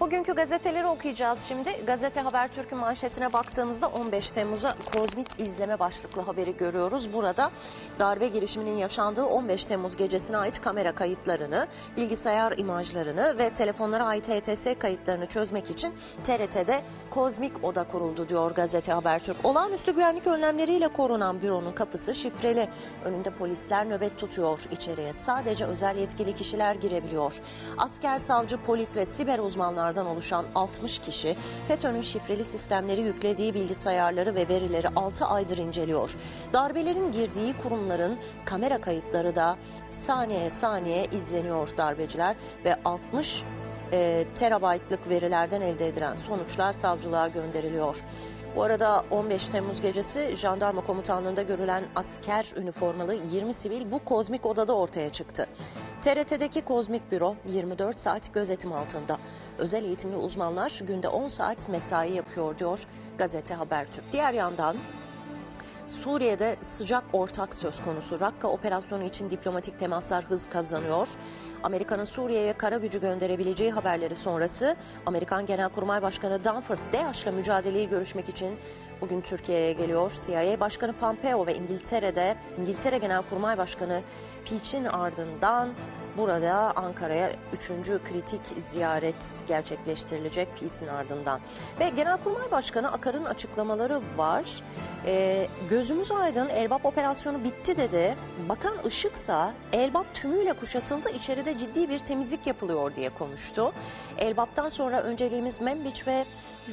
Bugünkü gazeteleri okuyacağız şimdi. Gazete Habertürk'ün manşetine baktığımızda 15 Temmuz'a kozmik izleme başlıklı haberi görüyoruz. Burada darbe girişiminin yaşandığı 15 Temmuz gecesine ait kamera kayıtlarını, bilgisayar imajlarını ve telefonlara ait HTS kayıtlarını çözmek için TRT'de kozmik oda kuruldu diyor gazete Habertürk. Olağanüstü güvenlik önlemleriyle korunan büronun kapısı şifreli. Önünde polisler nöbet tutuyor. İçeriye sadece özel yetkili kişiler girebiliyor. Asker, savcı, polis ve siber uzmanlardan oluşan 60 kişi FETÖ'nün şifreli sistemleri yüklediği bilgisayarları ve verileri 6 aydır inceliyor. Darbelerin girdiği kurumların kamera kayıtları da saniye saniye izleniyor darbeciler ve 60 e, terabaytlık verilerden elde edilen sonuçlar savcılığa gönderiliyor. Bu arada 15 Temmuz gecesi jandarma komutanlığında görülen asker üniformalı 20 sivil bu kozmik odada ortaya çıktı. TRT'deki kozmik büro 24 saat gözetim altında. Özel eğitimli uzmanlar günde 10 saat mesai yapıyor diyor gazete Habertürk. Diğer yandan Suriye'de sıcak ortak söz konusu. Rakka operasyonu için diplomatik temaslar hız kazanıyor. Amerika'nın Suriye'ye kara gücü gönderebileceği haberleri sonrası Amerikan Genelkurmay Başkanı Danford DAEŞ'la mücadeleyi görüşmek için bugün Türkiye'ye geliyor. CIA Başkanı Pompeo ve İngiltere'de İngiltere Genelkurmay Başkanı Peach'in ardından burada Ankara'ya üçüncü kritik ziyaret gerçekleştirilecek Peace'in ardından. Ve Genelkurmay Başkanı Akar'ın açıklamaları var. Ee, gözümüz aydın Elbap operasyonu bitti dedi. Bakan Işıksa Elbap tümüyle kuşatıldı içeride ciddi bir temizlik yapılıyor diye konuştu. Elbap'tan sonra önceliğimiz Membiç ve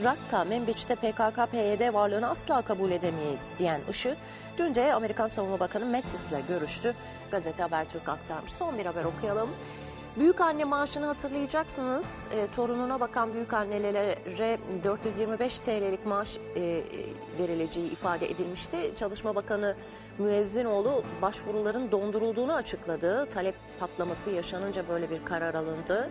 Rakka, Membiç'te PKK, PYD varlığını asla kabul edemeyiz diyen Işık, dün de Amerikan Savunma Bakanı Mattis'le görüştü. Gazete Habertürk aktarmış. Son bir haber okuyalım. Büyük anne maaşını hatırlayacaksınız. E, torununa bakan büyük annelere 425 TL'lik maaş e, verileceği ifade edilmişti. Çalışma Bakanı Müezzinoğlu başvuruların dondurulduğunu açıkladı. Talep patlaması yaşanınca böyle bir karar alındı.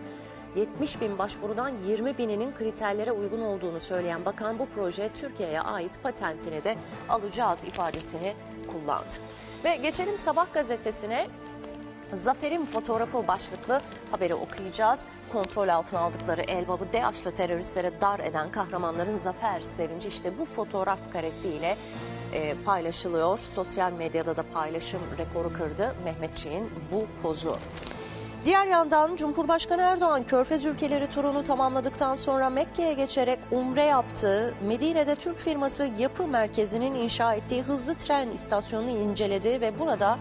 70 bin başvurudan 20 bininin kriterlere uygun olduğunu söyleyen bakan bu proje Türkiye'ye ait patentini de alacağız ifadesini kullandı. Ve geçelim Sabah gazetesine. Zafer'in fotoğrafı başlıklı haberi okuyacağız. Kontrol altına aldıkları Elbap'ı DAEŞ'lı teröristlere dar eden kahramanların zafer sevinci işte bu fotoğraf karesiyle e, paylaşılıyor. Sosyal medyada da paylaşım rekoru kırdı Mehmetçiğin bu pozu. Diğer yandan Cumhurbaşkanı Erdoğan Körfez ülkeleri turunu tamamladıktan sonra Mekke'ye geçerek umre yaptı. Medine'de Türk firması yapı merkezinin inşa ettiği hızlı tren istasyonunu inceledi ve burada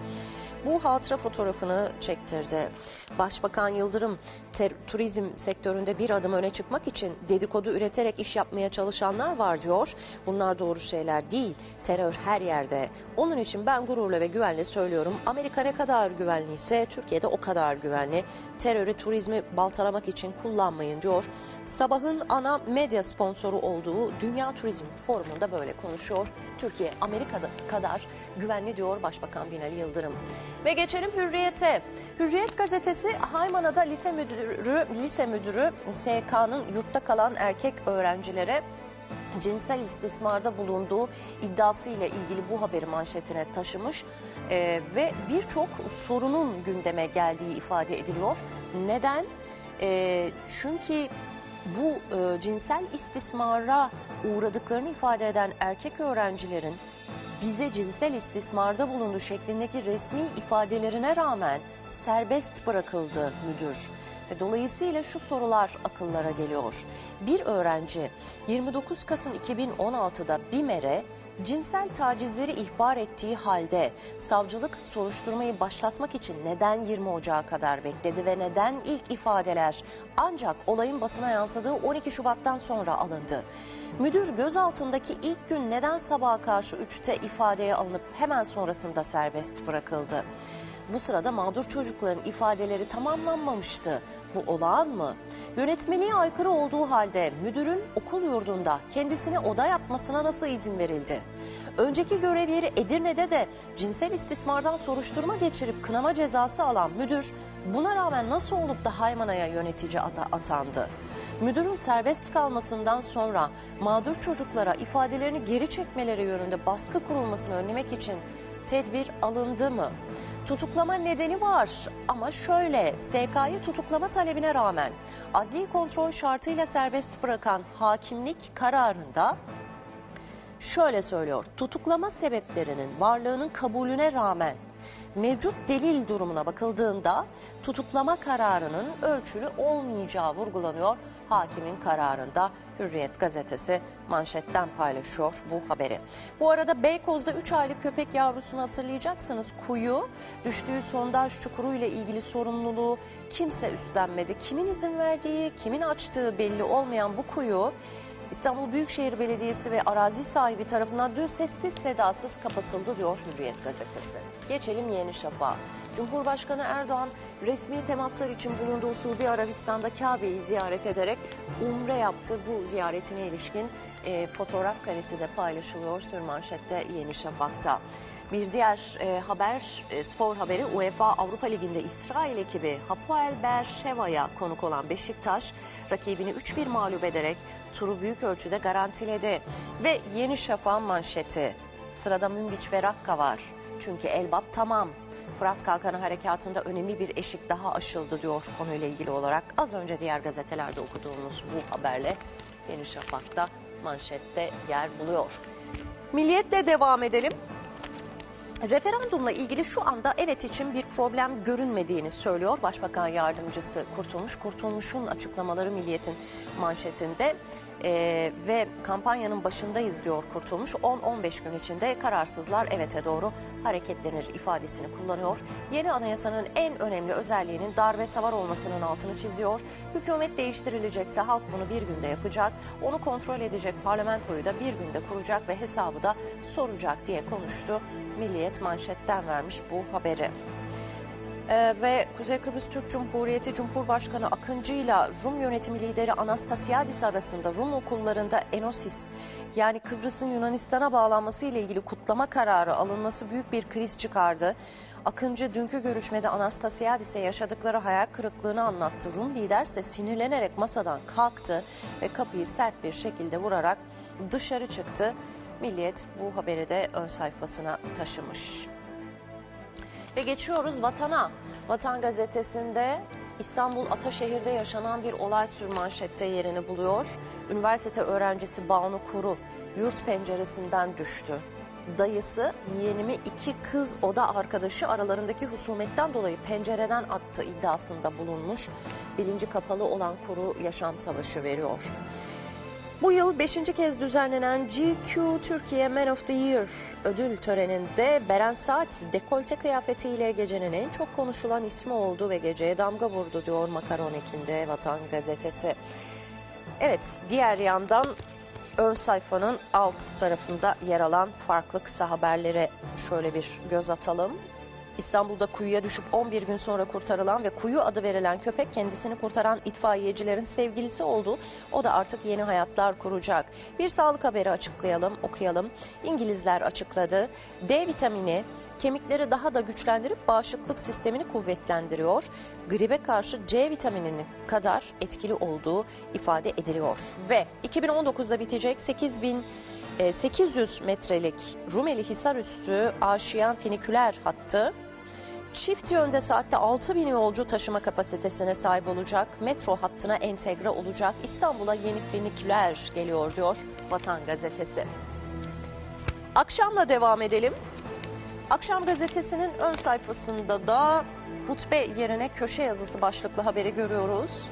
bu hatıra fotoğrafını çektirdi. Başbakan Yıldırım ter- turizm sektöründe bir adım öne çıkmak için dedikodu üreterek iş yapmaya çalışanlar var diyor. Bunlar doğru şeyler değil. Terör her yerde. Onun için ben gururla ve güvenle söylüyorum. Amerika ne kadar güvenliyse Türkiye'de o kadar güvenli. Terörü turizmi baltalamak için kullanmayın diyor. Sabahın ana medya sponsoru olduğu Dünya Turizm Forumu'nda böyle konuşuyor. Türkiye Amerika'da kadar güvenli diyor Başbakan Binali Yıldırım. Ve geçelim Hürriyet'e. Hürriyet gazetesi Haymana'da lise müdürü, lise müdürü SK'nın yurtta kalan erkek öğrencilere cinsel istismarda bulunduğu iddiasıyla ilgili bu haberi manşetine taşımış Ee, ve birçok sorunun gündeme geldiği ifade ediliyor. Neden? Ee, çünkü bu e, cinsel istismara uğradıklarını ifade eden erkek öğrencilerin bize cinsel istismarda bulundu şeklindeki resmi ifadelerine rağmen serbest bırakıldı müdür. Ve dolayısıyla şu sorular akıllara geliyor. Bir öğrenci 29 Kasım 2016'da BİMER'e cinsel tacizleri ihbar ettiği halde savcılık soruşturmayı başlatmak için neden 20 Ocağı kadar bekledi ve neden ilk ifadeler ancak olayın basına yansıdığı 12 Şubat'tan sonra alındı? Müdür gözaltındaki ilk gün neden sabaha karşı 3'te ifadeye alınıp hemen sonrasında serbest bırakıldı? Bu sırada mağdur çocukların ifadeleri tamamlanmamıştı. Bu olağan mı? Yönetmeliğe aykırı olduğu halde müdürün okul yurdunda kendisine oda yapmasına nasıl izin verildi? Önceki görev yeri Edirne'de de cinsel istismardan soruşturma geçirip kınama cezası alan müdür buna rağmen nasıl olup da Haymana'ya yönetici ata- atandı? Müdürün serbest kalmasından sonra mağdur çocuklara ifadelerini geri çekmeleri yönünde baskı kurulmasını önlemek için tedbir alındı mı? Tutuklama nedeni var ama şöyle SK'yı tutuklama talebine rağmen adli kontrol şartıyla serbest bırakan hakimlik kararında şöyle söylüyor. Tutuklama sebeplerinin varlığının kabulüne rağmen mevcut delil durumuna bakıldığında tutuklama kararının ölçülü olmayacağı vurgulanıyor hakimin kararında. Hürriyet gazetesi manşetten paylaşıyor bu haberi. Bu arada Beykoz'da 3 aylık köpek yavrusunu hatırlayacaksınız. Kuyu düştüğü sondaj çukuru ile ilgili sorumluluğu kimse üstlenmedi. Kimin izin verdiği, kimin açtığı belli olmayan bu kuyu İstanbul Büyükşehir Belediyesi ve arazi sahibi tarafından dün sessiz sedasız kapatıldı diyor Hürriyet gazetesi. Geçelim Yeni Şafak'a. Cumhurbaşkanı Erdoğan resmi temaslar için bulunduğu Suudi Arabistan'da Kabe'yi ziyaret ederek umre yaptı. Bu ziyaretine ilişkin e, fotoğraf karesi de paylaşılıyor sürmanşette Yeni Şafak'ta. Bir diğer e, haber, e, spor haberi UEFA Avrupa Ligi'nde İsrail ekibi Hapoel Beersheva'ya konuk olan Beşiktaş rakibini 3-1 mağlup ederek turu büyük ölçüde garantiledi. Ve Yeni Şafak'ın manşeti. Sırada Münbiç ve Rakka var. Çünkü Elbap tamam. Fırat Kalkanı Harekatı'nda önemli bir eşik daha aşıldı diyor konuyla ilgili olarak. Az önce diğer gazetelerde okuduğumuz bu haberle Yeni Şafak'ta manşette yer buluyor. Milliyetle devam edelim. Referandumla ilgili şu anda evet için bir problem görünmediğini söylüyor Başbakan Yardımcısı Kurtulmuş. Kurtulmuş'un açıklamaları Milliyet'in manşetinde Ee, ve kampanyanın başındayız diyor Kurtulmuş. 10-15 gün içinde kararsızlar evete doğru hareketlenir ifadesini kullanıyor. Yeni anayasanın en önemli özelliğinin darbe savar olmasının altını çiziyor. Hükümet değiştirilecekse halk bunu bir günde yapacak. Onu kontrol edecek parlamentoyu da bir günde kuracak ve hesabı da soracak diye konuştu. Milliyet manşetten vermiş bu haberi. Ee, ve Kuzey Kıbrıs Türk Cumhuriyeti Cumhurbaşkanı Akıncı ile Rum yönetimi lideri Anastasiadis arasında Rum okullarında Enosis yani Kıbrıs'ın Yunanistan'a bağlanması ile ilgili kutlama kararı alınması büyük bir kriz çıkardı. Akıncı dünkü görüşmede Anastasiadis'e yaşadıkları hayal kırıklığını anlattı. Rum lider ise sinirlenerek masadan kalktı ve kapıyı sert bir şekilde vurarak dışarı çıktı. Milliyet bu haberi de ön sayfasına taşımış. Ve geçiyoruz vatana. Vatan gazetesinde İstanbul Ataşehir'de yaşanan bir olay sürmanşette yerini buluyor. Üniversite öğrencisi Banu Kuru yurt penceresinden düştü. Dayısı yeğenimi iki kız oda arkadaşı aralarındaki husumetten dolayı pencereden attı iddiasında bulunmuş. Bilinci kapalı olan Kuru yaşam savaşı veriyor. Bu yıl 5. kez düzenlenen GQ Türkiye Man of the Year ödül töreninde Beren Saat dekolte kıyafetiyle gecenin en çok konuşulan ismi oldu ve geceye damga vurdu diyor Makaron ekinde Vatan Gazetesi. Evet diğer yandan ön sayfanın alt tarafında yer alan farklı kısa haberlere şöyle bir göz atalım. İstanbul'da kuyuya düşüp 11 gün sonra kurtarılan ve kuyu adı verilen köpek kendisini kurtaran itfaiyecilerin sevgilisi oldu. O da artık yeni hayatlar kuracak. Bir sağlık haberi açıklayalım, okuyalım. İngilizler açıkladı. D vitamini kemikleri daha da güçlendirip bağışıklık sistemini kuvvetlendiriyor. Gribe karşı C vitamininin kadar etkili olduğu ifade ediliyor. Ve 2019'da bitecek 8000 e, 800 metrelik Rumeli Hisarüstü aşiyan finiküler hattı çift yönde saatte 6000 yolcu taşıma kapasitesine sahip olacak. Metro hattına entegre olacak. İstanbul'a yeni finiküler geliyor diyor Vatan Gazetesi. Akşamla devam edelim. Akşam gazetesinin ön sayfasında da hutbe yerine köşe yazısı başlıklı haberi görüyoruz.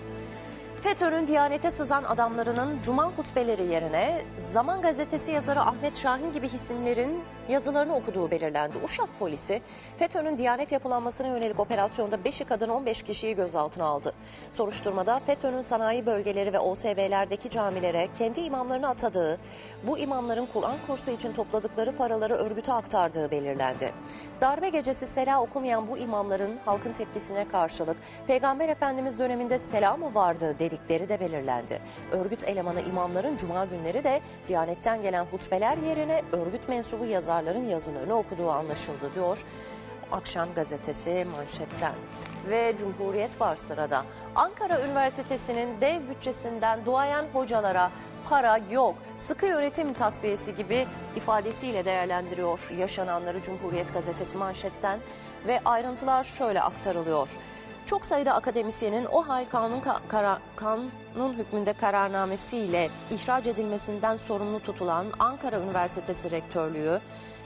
FETÖ'nün Diyanete sızan adamlarının cuma hutbeleri yerine Zaman Gazetesi yazarı Ahmet Şahin gibi isimlerin yazılarını okuduğu belirlendi. Uşak polisi FETÖ'nün Diyanet yapılanmasına yönelik operasyonda 5'i kadın 15 kişiyi gözaltına aldı. Soruşturmada FETÖ'nün sanayi bölgeleri ve OSV'lerdeki camilere kendi imamlarını atadığı, bu imamların Kur'an kursu için topladıkları paraları örgüte aktardığı belirlendi. Darbe gecesi sela okumayan bu imamların halkın tepkisine karşılık Peygamber Efendimiz döneminde sela mı vardı dedikleri de belirlendi. Örgüt elemanı imamların cuma günleri de Diyanet'ten gelen hutbeler yerine örgüt mensubu yazarların yazılarını okuduğu anlaşıldı diyor. Akşam gazetesi manşetten ve Cumhuriyet var sırada. Ankara Üniversitesi'nin dev bütçesinden duayen hocalara para yok. Sıkı yönetim tasfiyesi gibi ifadesiyle değerlendiriyor yaşananları Cumhuriyet Gazetesi manşetten ve ayrıntılar şöyle aktarılıyor. Çok sayıda akademisyenin o hal kanun, ka- kara- kanun hükmünde kararnamesiyle ihraç edilmesinden sorumlu tutulan Ankara Üniversitesi Rektörlüğü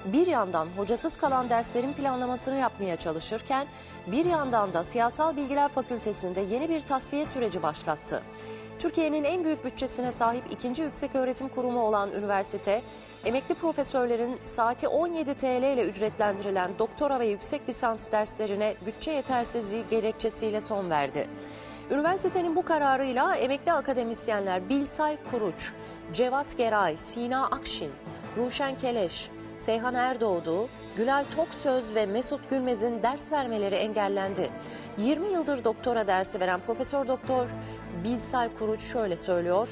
bir yandan hocasız kalan derslerin planlamasını yapmaya çalışırken bir yandan da Siyasal Bilgiler Fakültesi'nde yeni bir tasfiye süreci başlattı. Türkiye'nin en büyük bütçesine sahip ikinci yüksek öğretim kurumu olan üniversite, emekli profesörlerin saati 17 TL ile ücretlendirilen doktora ve yüksek lisans derslerine bütçe yetersizliği gerekçesiyle son verdi. Üniversitenin bu kararıyla emekli akademisyenler Bilsay Kuruç, Cevat Geray, Sina Akşin, Ruşen Keleş, Seyhan Erdoğdu, Gülay Toksöz ve Mesut Gülmez'in ders vermeleri engellendi. 20 yıldır doktora dersi veren Profesör Doktor Bilsay Kuruç şöyle söylüyor.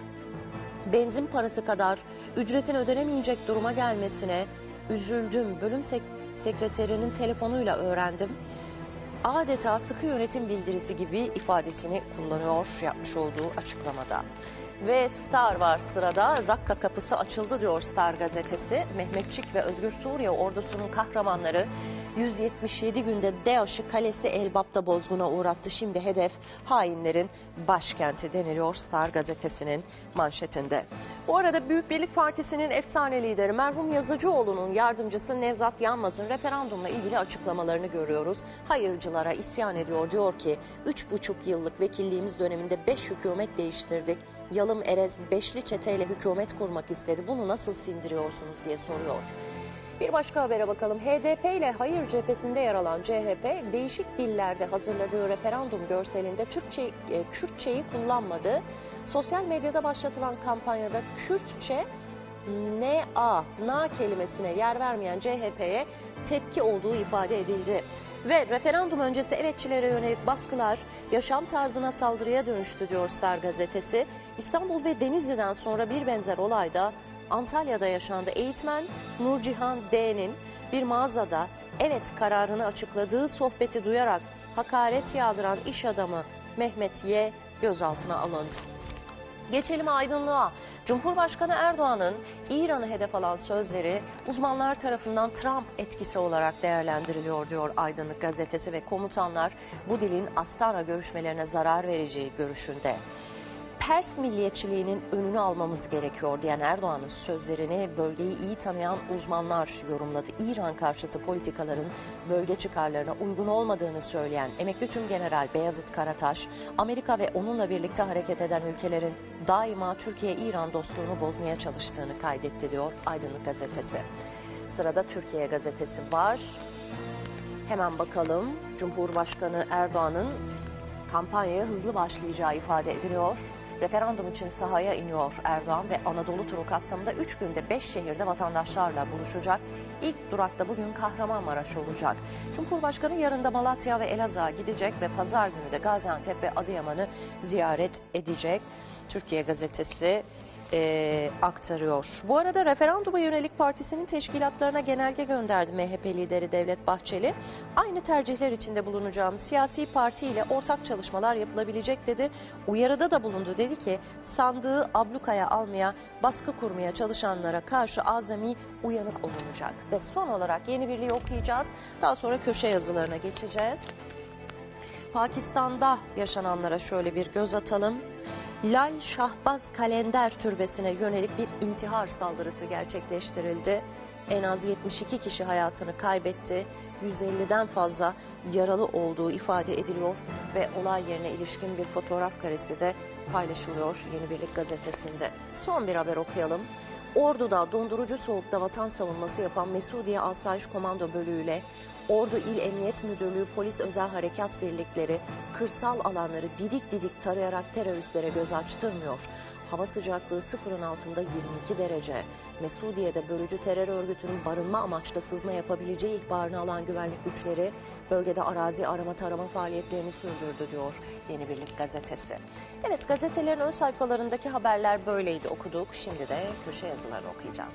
Benzin parası kadar ücretin ödenemeyecek duruma gelmesine üzüldüm. Bölüm sek- sekreterinin telefonuyla öğrendim. Adeta sıkı yönetim bildirisi gibi ifadesini kullanıyor yapmış olduğu açıklamada. Ve Star var sırada. Rakka kapısı açıldı diyor Star gazetesi. Mehmetçik ve Özgür Suriye ordusunun kahramanları 177 günde DAEŞ'ı kalesi Elbap'ta bozguna uğrattı. Şimdi hedef hainlerin başkenti deniliyor Star gazetesinin manşetinde. Bu arada Büyük Birlik Partisi'nin efsane lideri merhum Yazıcıoğlu'nun yardımcısı Nevzat Yanmaz'ın referandumla ilgili açıklamalarını görüyoruz. Hayırcılara isyan ediyor diyor ki 3,5 yıllık vekilliğimiz döneminde 5 hükümet değiştirdik. Yalım Erez beşli çeteyle hükümet kurmak istedi. Bunu nasıl sindiriyorsunuz diye soruyor. Bir başka habere bakalım. HDP ile hayır cephesinde yer alan CHP değişik dillerde hazırladığı referandum görselinde Türkçe, e, Kürtçeyi kullanmadı. Sosyal medyada başlatılan kampanyada Kürtçe ne a na kelimesine yer vermeyen CHP'ye tepki olduğu ifade edildi. Ve referandum öncesi evetçilere yönelik baskılar yaşam tarzına saldırıya dönüştü diyor Star gazetesi. İstanbul ve Denizli'den sonra bir benzer olayda Antalya'da yaşandı. Eğitmen Nurcihan D'nin bir mağazada evet kararını açıkladığı sohbeti duyarak hakaret yağdıran iş adamı Mehmet Y gözaltına alındı. Geçelim aydınlığa. Cumhurbaşkanı Erdoğan'ın İran'ı hedef alan sözleri uzmanlar tarafından Trump etkisi olarak değerlendiriliyor diyor Aydınlık gazetesi ve komutanlar bu dilin Astana görüşmelerine zarar vereceği görüşünde. Pers milliyetçiliğinin önünü almamız gerekiyor diyen Erdoğan'ın sözlerini bölgeyi iyi tanıyan uzmanlar yorumladı. İran karşıtı politikaların bölge çıkarlarına uygun olmadığını söyleyen emekli tümgeneral Beyazıt Karataş, Amerika ve onunla birlikte hareket eden ülkelerin daima Türkiye-İran dostluğunu bozmaya çalıştığını kaydetti diyor Aydınlık Gazetesi. Sırada Türkiye Gazetesi var. Hemen bakalım Cumhurbaşkanı Erdoğan'ın kampanyaya hızlı başlayacağı ifade ediliyor. Referandum için sahaya iniyor Erdoğan ve Anadolu turu kapsamında 3 günde 5 şehirde vatandaşlarla buluşacak. İlk durakta bugün Kahramanmaraş olacak. Cumhurbaşkanı yarın da Malatya ve Elazığ'a gidecek ve pazar günü de Gaziantep ve Adıyaman'ı ziyaret edecek. Türkiye Gazetesi e, aktarıyor. Bu arada referanduma yönelik partisinin teşkilatlarına genelge gönderdi MHP lideri Devlet Bahçeli. Aynı tercihler içinde bulunacağım siyasi parti ile ortak çalışmalar yapılabilecek dedi. Uyarıda da bulundu dedi ki sandığı ablukaya almaya, baskı kurmaya çalışanlara karşı azami uyanık olunacak. Ve son olarak yeni birliği okuyacağız. Daha sonra köşe yazılarına geçeceğiz. Pakistan'da yaşananlara şöyle bir göz atalım. Lal Şahbaz Kalender Türbesi'ne yönelik bir intihar saldırısı gerçekleştirildi. En az 72 kişi hayatını kaybetti. 150'den fazla yaralı olduğu ifade ediliyor ve olay yerine ilişkin bir fotoğraf karesi de paylaşılıyor Yeni Birlik gazetesinde. Son bir haber okuyalım. Ordu'da dondurucu soğukta vatan savunması yapan Mesudiye Asayiş Komando Bölüğü ile Ordu İl Emniyet Müdürlüğü Polis Özel Harekat Birlikleri kırsal alanları didik didik tarayarak teröristlere göz açtırmıyor. Hava sıcaklığı sıfırın altında 22 derece. Mesudiye'de bölücü terör örgütünün barınma amaçlı sızma yapabileceği ihbarını alan güvenlik güçleri bölgede arazi arama tarama faaliyetlerini sürdürdü diyor Yeni Birlik gazetesi. Evet gazetelerin ön sayfalarındaki haberler böyleydi okuduk. Şimdi de köşe yazılarını okuyacağız.